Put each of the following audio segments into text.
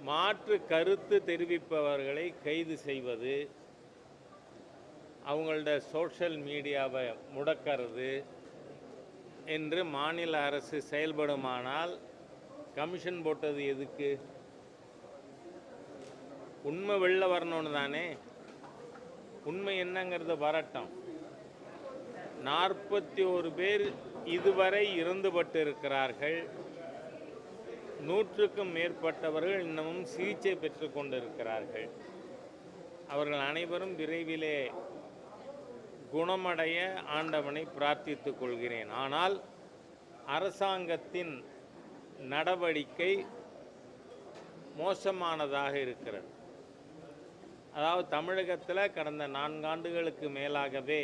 மாற்று கருத்து தெரிவிப்பவர்களை கைது செய்வது அவங்களோட சோஷியல் மீடியாவை முடக்கிறது என்று மாநில அரசு செயல்படுமானால் கமிஷன் போட்டது எதுக்கு? உண்மை வெளில வரணும்னு தானே? உண்மை என்னங்கிறது வரட்டும். நாற்பத்தி ஒரு பேர் இதுவரை இறந்துபட்டு இருக்கிறார்கள் நூற்றுக்கும் மேற்பட்டவர்கள் இன்னமும் சிகிச்சை பெற்று கொண்டிருக்கிறார்கள். அவர்கள் அனைவரும் விரைவிலே குணமடைய ஆண்டவனை பிரார்த்தித்துக் கொள்கிறேன். ஆனால் அரசாங்கத்தின் நடவடிக்கை மோசமானதாக இருக்கிறது. அதாவது தமிழகத்தில் கடந்த நான்காண்டுகளுக்கு மேலாகவே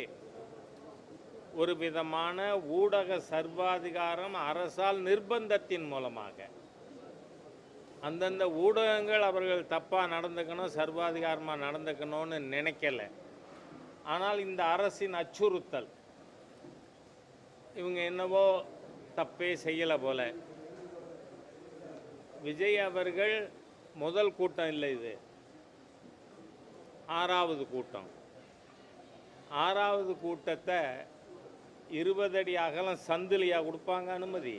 ஒரு விதமான ஊடக சர்வாதிகாரம் அரசால் நிர்பந்தத்தின் மூலமாக அந்தந்த ஊடகங்கள் அவர்கள் தப்பாக நடந்துக்கணும் சர்வாதிகாரமாக நடந்துக்கணும்னு நினைக்கல. ஆனால் இந்த அரசின் அச்சுறுத்தல் இவங்க என்னவோ தப்பே செய்யலை போல. விஜய் அவர்கள் முதல் கூட்டம் இல்லை இது. ஆறாவது கூட்டம். ஆறாவது கூட்டத்தை இருபது அடி அகலம் சந்திலியாக கொடுப்பாங்க அனுமதி.